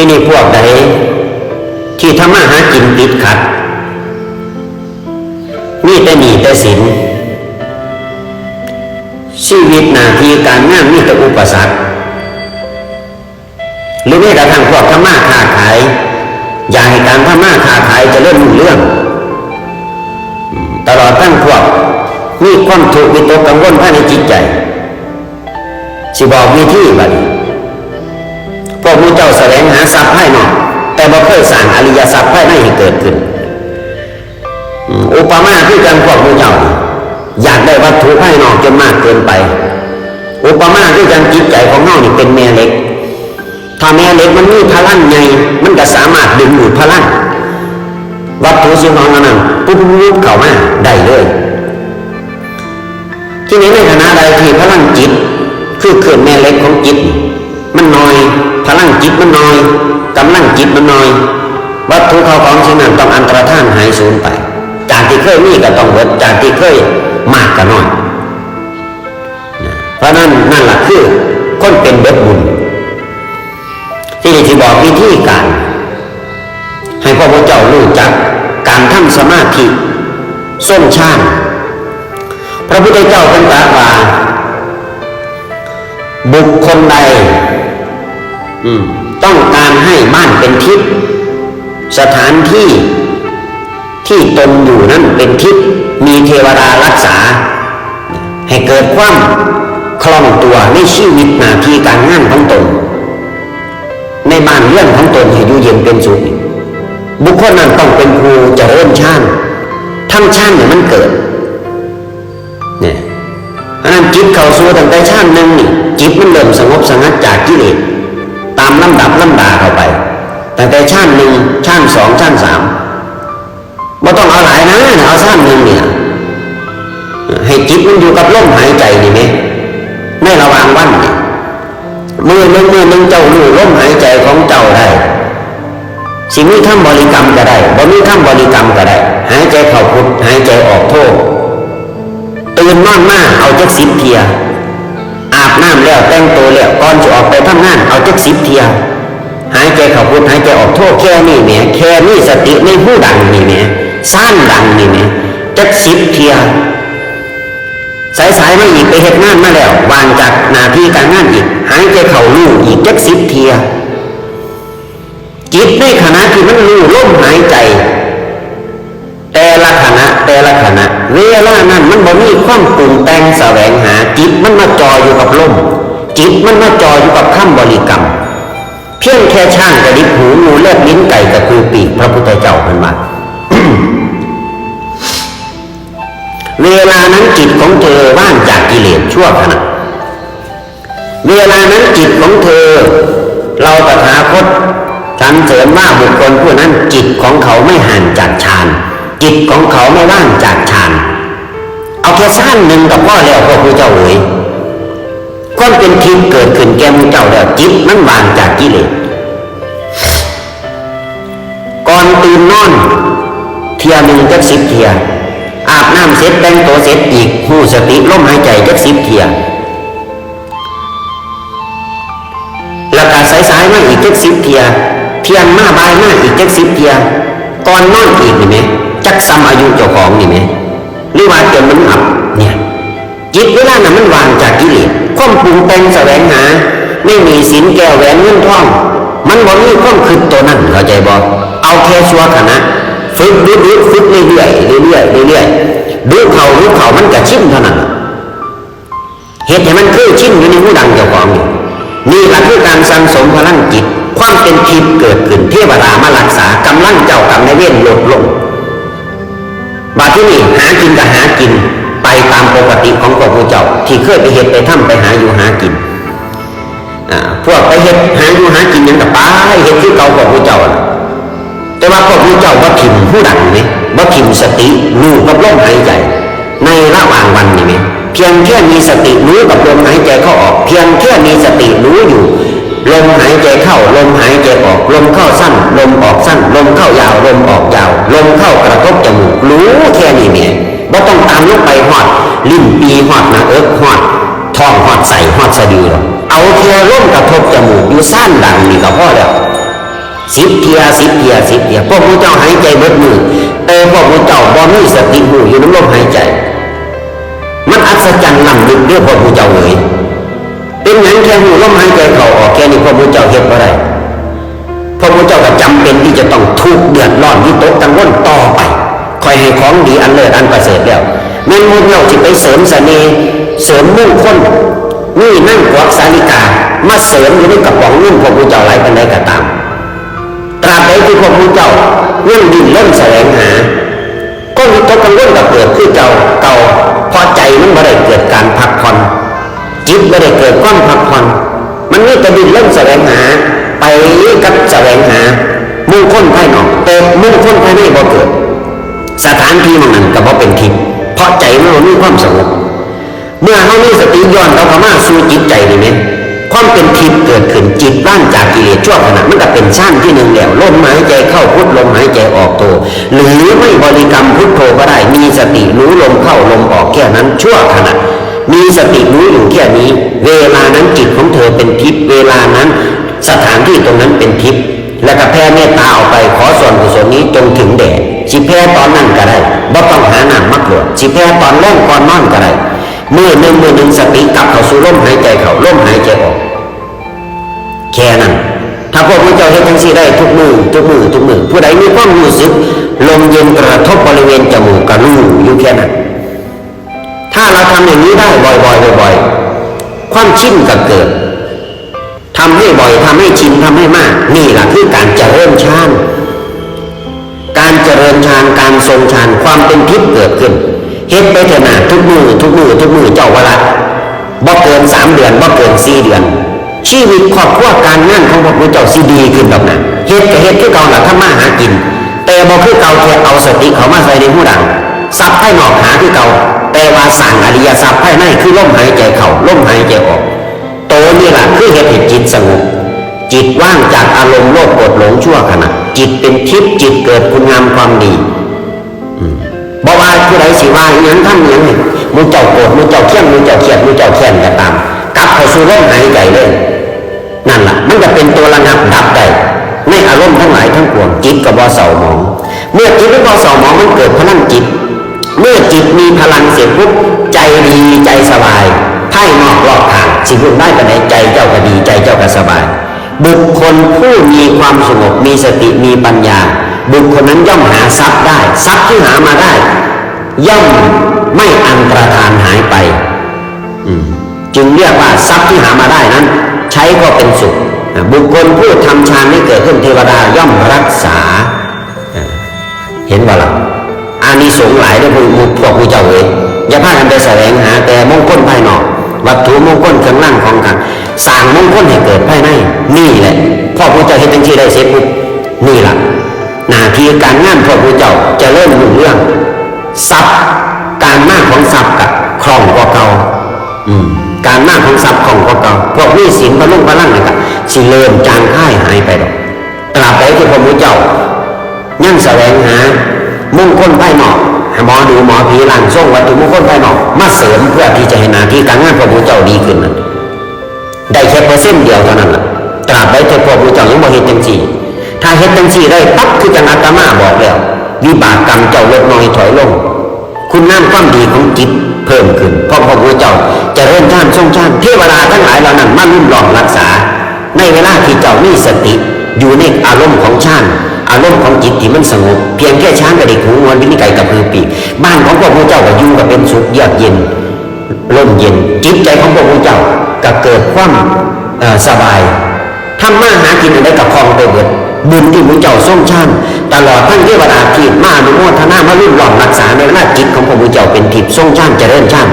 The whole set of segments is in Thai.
ที่นี่พวกใดที่ทำมาหากินติดขัด มีแต่หนีแต่สินชีวิตนาทีการงานมีแต่อุปสรรคหรือแม้กระทั่งพวกทำมาค้าขาย อยากให้การทำมาค้าขายจะเริ่มรุ่งเรื่อง ตลอดทั้งพวกมีความถูกข์วิตกกังวลภายในจิตใจ สิบอกวิธีบัดนี้ กมูเจ้าแสวงหาทรัพย์ภายนอกแต่บ่เคยสร้างอริยทรัพย์ภายในให้เกิดขึ้น อุปมาคือกันพวกมูเจ้า อยากได้วัตถุภายนอกจนมากเกินไป อุปมาคือกันจิตใจของเฮานี่เป็นแม่เล็ก ถ้าแม่เล็กมันมีพลังใหญ่มันก็สามารถดึงดูดพลังวัตถุสิ่งของนั้นปุ๊บปุ๊บเข้ามาได้เลยที่นี้ในขณะใดที่พลังจิต คือเขื่อนแม่เล็กของจิต มันน้อยพลังจิตมันน้อยกำลังจิตมันน้อย วัตถุเขาของสิ่งนั้นต้องอันตรธานหายสูญไป จากที่เคยมีก็ต้องลดจากที่เคยมากก็น้อยนเพราะนั้นนั่นแหละคือคนเป็นเบ็ดบุญที่นี่ที่บอกวิธีการ ให้พระพุทธเจ้ารู้จักการทำสมาธิส้นชาติพระพุทธเจ้าเป็นตรัสว่า บุคคลใดต้องการให้บ้านเป็นทิพย์สถานที่ที่ตนอยู่นั้นเป็นทิพย์มีเทวดารักษา ให้เกิดความคล่องตัวในชีวิตหน้าที่การงานของตน ในบ้านเรื่องของตนให้อยู่เย็นเป็นสุขบุคคลนั้นต้องเป็นครูจะเริญชาติทำชาติเนี่ยมันเกิด อันนั้นจิตเข้าสู่ตั้งแต่ชาติหนึ่งนี่จิตมันเริ่มสงบสงัดจากกิเลสตามลำดับลำดาเข้าไปตั้งแต่ชาติหนึ่งชาติสองชาติสามไม่ต้องเอาหลายนะเอาชาติหนึ่งเนี่ยให้จิตมันอยู่กับลมหายใจนี่ไหมในระว่างวันเนี่ยมือหนึ่งมือหนึ่งเจ้ารู้ลมหายใจของเจ้าได้สิมีคำบริกรรมก็ได้บ่มีคำบริกรรมก็ได้ หายใจเข้าพุทหายใจออกโทษ ตื่นนอนมาเอาจักสิบเทีย อาบน้ำแล้วแต่งตัวแล้วก่อนจะออกไปทำงานเอาจักสิบเทีย หายใจเข้าพุทหายใจออกโทแค่นี้แหมแค่นี้สติในผู้ดังนี่แหมสั้นดังนี่แหมจักสิบเทียสายสายๆมาอีกไปเหตุงานมาแล้ววางจากหน้าที่การงานอีกหายใจเข่าลู่อีกจักสิบเทีย จิตในขณะที่มันรู้ลมหายใจางกระดิบหูงูเล็บลิ้นไก่กระพือปีกพระพุทธเจ้าเพิ่นว่าเวลานั้นจิตของเธอว่างจากกิเลสชั่วขณะเวลานั้นจิตของเธอ เราตถาคตสรรเสริญว่าบุคคลผู้นั้นจิตของเขาไม่ห่างจากฌานจิตของเขาไม่ว่างจากฌานเอาแค่สั้นหนึ่งกับพ่อแล้วพ่อครูเจ้าเอ๋ยความเป็นทิพย์เกิดขึ้นแก่มูเจ้าแล้วจิตมันว่างจากกิเลส ตื่นนอน เทียหนึ่งจักสิบเทีย อาบน้ำเสร็จแต่งตัวเสร็จอีกหูสติลมหายใจจักสิบเทียแล้วก็สายสายมาอีกจักสิบเทีย เที่ยงมาบ่ายมาอีกจักสิบเทียก่อนนอนอีกนี่ไหมจักซ้ำอายุเจ้าของนี่ไหมหรือว่าจนมันอับเนี่ยจิตเวลานั้นมันวางจากกิเลสความปรุงแต่งแสวงหา ไม่มีสินแก้วแหวนเงินทอง มันบ่มีความคิดตัวนั้นเข้าใจบ่เอาแค่ชั่วขณะฝึกดูดูฝึกเรื่อยๆเรื่อยเรื่อยดูเขาดูเขามันก็ชินเท่านั้นเหตุให้มันคือชินอยู่ในหูดังเจ้าของนี่หละคือการสังสมพลังจิต ความเป็นทิพย์เกิดขึ้นเทวดามารักษากำลังเจ้ากรรมในายเวรลดลงบาที่นี่หากินก็หากินไปตามปกติของพวกผู้เจ้า ที่เคยไปเห็ดไปถ้ำไปหาอยู่หากิน พวกไปเห็ดหาอยู่หากินยังกับป้าเห็ดที่เก่าพวกผู้เจ้าน่ะแต่ว่าพวกผู้เจ้าว่าถิ่มผู้ดังไหมว่าถิ่มสติรู้กับลมหายใจในระหว่างวันนี่ไหมเพียงแค่มีสติรู้กับลมหายใจเข้าออก เพียงแค่มีสติรู้อยู่ลมหายใจเข้าลมหายใจออกลมเข้าสั้น ลมออกสั้น ลมเข้ายาวลมออกยาว ลมเข้ากระทบจมูกรู้แค่นี้เนี่ยว่าต้องตามลงไปหอด ลิ้นปีหอดหนะเอิกหอด ท้องหอดใส่หอดสะดือหรอกเอาแค่ลมกระทบจมูกอยู่สั้นดังนี่ก็พอแล้วสิบเทียสิบเทียสิบเทียพวกมูเจ้าหายใจเบิดมือแต่พวกมูเจ้าบ่มีสติหูอยู่น้ำลมหายใจ มันอัศจรรย์ลำลึกเรื่องพวกมูเจ้าเลยเป็นอย่างแค่หูลมหายใจเขาออกแค่นี้พวกมูเจ้าเห็นอะไรพวกมูเจ้าก็จำเป็นที่จะต้องทุกข์เดือดร้อนที่ตกกังวลต่อไปคอยให้ของดีอันเลิศอันประเสริฐแล้ว แม่นมูเจ้าที่ไปเสริมเสน่ห์เสริมมุ่งคนนี่นั่งกวักสาลิกามาเสริมอยู่ในกระป๋องนุ่นพวกมูเจ้าหลายปันใดก็ตามตราบใดที่พวกมูเจ้าเรื่องดินเริ่มแสวงหา ก็มีตกกังวลกับเกิดคือเก่าเก่าพอใจมันไม่ได้เกิดการพักผ่อนจิตไม่ได้เกิดความพักผ่อนมันมีแต่ดินเริ่มแสวงหา ไปกับแสวงหา มุ่งค้นภายนอกแต่มุ่งค้นภายในบ่เกิดสถานที่มันนั้นก็บ่เป็นทิพย์ เพราะใจมันมีความสงบเมื่อเขามีสติย้อนเราเข้ามาสู่จิตใจนี่ไหมความเป็นทิพย์เกิดขึ้นจิตร่างจากกิเลสชั่วขณะมันก็เป็นชั้นที่หนึ่งแล้วลมหายใจเข้าพุทลมหายใจออกโตหรือไม่บริกรรมพุทโธก็ได้มีสติรู้ลมเข้าลมออกแค่นั้นชั่วขณะมีสติรู้อยู่แค่นี้ เวลานั้นจิตของเธอเป็นทิพย์เวลานั้นสถานที่ตรงนั้นเป็นทิพย์แล้วก็แผ่เมตตาออกไปขอส่วนกุศลนี้จงถึงแด่สิแผ่ตอ สิแผ่ตอนแรกก่อนนอนก็ได้เมื่อหนึ่งเมื่อหนึ่งสติกลับเข้าสู่ลมหายใจเข้าลมหายใจออกแค่นั้นถ้าพวกผู้เจ้าเห็นทั้งสี่ได้ทุกมือทุกมือทุกมือผู้ใดมีความรู้สึกลมเย็นกระทบบริเวณจมูกกระรูอยู่แค่นั้นถ้าเราทำอย่างนี้ได้บ่อยๆบ่อยๆความชินก็เกิดทำให้บ่อยทำให้ชินทำให้มาก นี่แหละคือการเจริญฌานการเจริญฌานการทรงฌานความเป็นทิพย์เกิดขึ้น เฮ็ดไปเถอะนะทุกมือทุกมือทุกมือเจ้าวละบ่เกินสามเดือนบ่เกินสี่เดือน ชีวิตครอบครัวการงานของพวกเจ้าสิดีขึ้นดอกนะเฮ็ดก็เฮ็ดคือเก่าล่ะทำมาหากิน แต่บ่คือเก่าแค่เอาสติเขามาใส่ในหูดังทรัพย์ภายนอกหาคือเก่าแต่ว่าสั่งอริยทรัพย์ภายในคือลมหายใจเข้าลมหายใจออกโตนี่แหละคือเหตุให้จิตสงบจิตว่างจากอารมณ์โลภโกรธหลงชั่วขณะจิตเป็นทิพย์จิตเกิดคุณงามความดี บอกว่าผู้ใดสิว่าอหยังทำอหยังนี่มูเจ้าโกรธมูเจ้าเขี้ยนมูเจ้าเขียดมูเจ้าเขี้ยนก็ตามกลับเข้าสู่ลมหายใจเลยนั่นแหละมันจะเป็นตัวระงับดับได้ในอารมณ์ทั้งหลายทั้งปวงจิตก็บ่เศร้าหมอง เมื่อจิตไม่บ่เศร้าหมองมันเกิดพลังจิต เมื่อจิตมีพลังเสร็จปุ๊บใจดีใจสบายภายนอกรอบข้างสิบุญได้กันไหนใจเจ้าก็ดีใจเจ้าก็สบาย บุคคลผู้มีความสงบมีสติมีปัญญา บุคคลนั้นย่อมหาทรัพย์ได้ทรัพย์ที่หามาได้ ย่อมไม่อันตรธานหายไป จึงเรียกว่าทรัพย์ที่หามาได้นั้น ใช้ก็เป็นสุข บุคคลผู้ทำฌานให้เกิดขึ้นเทวดาย่อมรักษา เห็นบ่ล่ะอานิสงส์หลายด้พวกพวกผู้เจ้าเองอย่าพากันไปแสวงหา แต่มงคลภายนอก วัตถุมงคลเครื่องร่างของกันสร้างมงคลให้เกิดภายในนี่แหละพ่อผู้เจ้าเห็นจังที่ได้เสร็จปุ๊บนี่ล่ะหน้าที่การงานพ่อผู้เจ้าจะเริ่มรุ่งเรื่อง ทรัพย์การมากของทรัพย์กับคล่องกว่าเก่าการมากของทรัพย์ของพวกเราพวกนี้สินพระลุงพระลั่งนะครับสิเริ่มจางค่ายหายไปดอกตราบใดที่พระพุทธเจ้ายังแสวงหามงคลภายนอกให้หมอดูหมอผีหลังส่งวัตถุมงคลภายนอกมาเสริมเพื่อที่จะให้นาที่การงานพระพุทธเจ้าดีขึ้นนั้นได้แค่เปอร์เซ็นต์เดียวเท่านั้นแหละตราบใดที่พระพุทธเจ้ายังบ่เห็นจังสี่ถ้าเห็นจังสี่ได้ปั๊บคือจังอาตมาบอกแล้ววิบากกรรมเจ้าลดน้อยถอยลง คุณน้ำความดีของจิตเพิ่มขึ้นเพราะพระพุทธเจ้าจะเริ่มท่านทรงชาติเทวดาทั้งหลายเหล่านั้นมารุ่มหลอมรักษา ในเวลาที่เจ้ามีสติอยู่ในอารมณ์ของชาติอารมณ์ของจิตที่มันสงบเพียงแค่ช้างกระดิกหูงวนวินิจไก่กับพือปีกบ้านของพระพุทธเจ้าก็อยู่กับเป็นสุขเยือกเย็นร่มเย็นจิตใจของพระพุทธเจ้าก็เกิดความสบายทำมาหากินได้กับคลองไปเบิด บุญที่พระเจ้าทรงชาติตลอดทั้งเทวดาที่มาอนุโมทนามารุ่มหลอมรักษาในเวลาจิตของพระพุทธเจ้าเป็นทิพย์ทรงชาติเจริญชาติ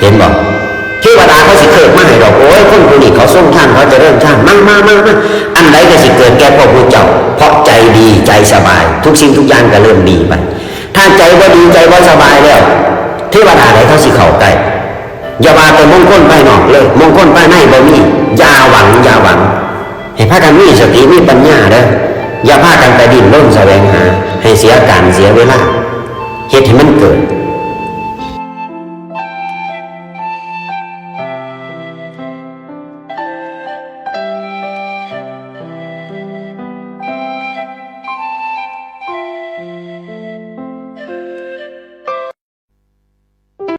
เห็นบอกเทวดาเขาสิเกิดมาให้ดอกโอ้ยคนผู้นี้เขาทรงชาติเขาเจริญชาติมั่งมามามาอันใดก็สิเกิดแก่พระพุทธเจ้า เพราะใจดีใจสบาย ทุกสิ่งทุกอย่างก็เริ่มดีไปถ้าใจว่าดีใจว่าสบายแล้วเทวดาไหนเขาสิเข้าใกล้อย่าว่าแต่มงคลภายนอกเลยมงคลภายในบ่มีอย่าหวังอย่าหวัง ให้พากันมีสติมีปัญญาเด้ออย่าพากันไปดิ้นรนแสวงหา ให้เสียการเสียเวลาเหตุให้มันเกิด